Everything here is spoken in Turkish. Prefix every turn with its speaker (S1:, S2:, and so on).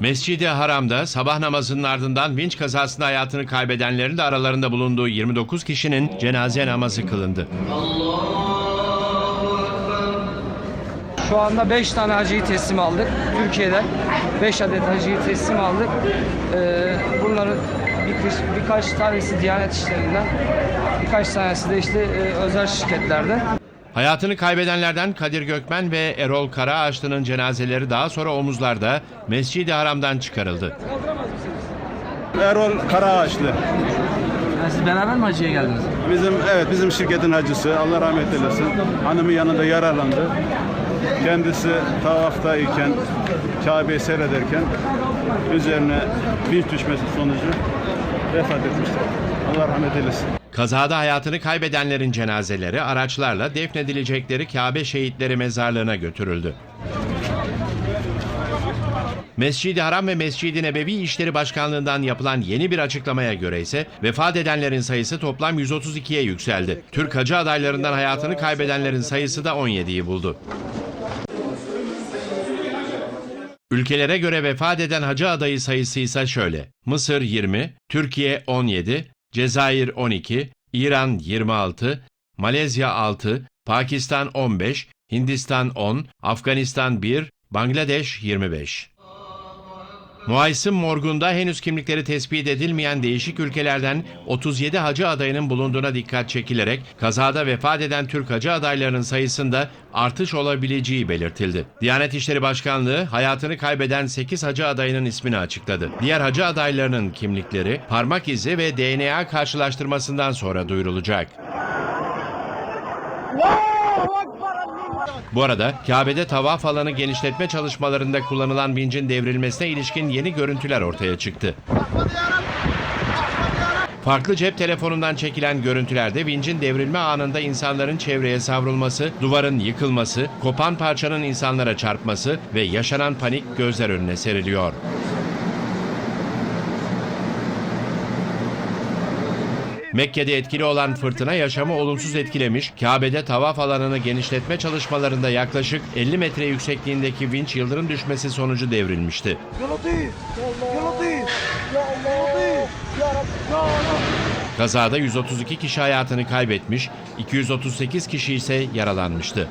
S1: Mescid-i Haram'da sabah namazının ardından vinç kazasında hayatını kaybedenlerin de aralarında bulunduğu 29 kişinin cenaze namazı kılındı.
S2: Şu anda 5 tane hacıyı teslim aldık. Türkiye'den 5 adet hacıyı teslim aldık. Ee, bunların bir, birkaç tanesi Diyanet işlerinden, birkaç tanesi de işte e, özel şirketlerde.
S1: Hayatını kaybedenlerden Kadir Gökmen ve Erol Karaağaçlı'nın cenazeleri daha sonra omuzlarda Mescid-i Haram'dan çıkarıldı.
S3: Erol Karaağaçlı.
S4: Yani siz beraber mi hacıya geldiniz?
S3: Bizim evet bizim şirketin hacısı. Allah rahmet eylesin. Hanımı yanında yaralandı. Kendisi tavaftayken Kabe'yi seyrederken üzerine vinç düşmesi sonucu vefat etmiştir. Allah rahmet eylesin.
S1: Kazada hayatını kaybedenlerin cenazeleri araçlarla defnedilecekleri Kabe şehitleri mezarlığına götürüldü. Mescid-i Haram ve Mescid-i Nebevi İşleri Başkanlığı'ndan yapılan yeni bir açıklamaya göre ise vefat edenlerin sayısı toplam 132'ye yükseldi. Türk hacı adaylarından hayatını kaybedenlerin sayısı da 17'yi buldu. Ülkelere göre vefat eden hacı adayı sayısı ise şöyle. Mısır 20, Türkiye 17, Cezayir 12, İran 26, Malezya 6, Pakistan 15, Hindistan 10, Afganistan 1, Bangladeş 25. Muaysım morgunda henüz kimlikleri tespit edilmeyen değişik ülkelerden 37 hacı adayının bulunduğuna dikkat çekilerek kazada vefat eden Türk hacı adaylarının sayısında artış olabileceği belirtildi. Diyanet İşleri Başkanlığı hayatını kaybeden 8 hacı adayının ismini açıkladı. Diğer hacı adaylarının kimlikleri parmak izi ve DNA karşılaştırmasından sonra duyurulacak. Bu arada Kabe'de tavaf alanı genişletme çalışmalarında kullanılan vincin devrilmesine ilişkin yeni görüntüler ortaya çıktı. Farklı cep telefonundan çekilen görüntülerde vincin devrilme anında insanların çevreye savrulması, duvarın yıkılması, kopan parçanın insanlara çarpması ve yaşanan panik gözler önüne seriliyor. Mekke'de etkili olan fırtına yaşamı olumsuz etkilemiş, Kabe'de tavaf alanını genişletme çalışmalarında yaklaşık 50 metre yüksekliğindeki vinç yıldırım düşmesi sonucu devrilmişti. Kazada 132 kişi hayatını kaybetmiş, 238 kişi ise yaralanmıştı.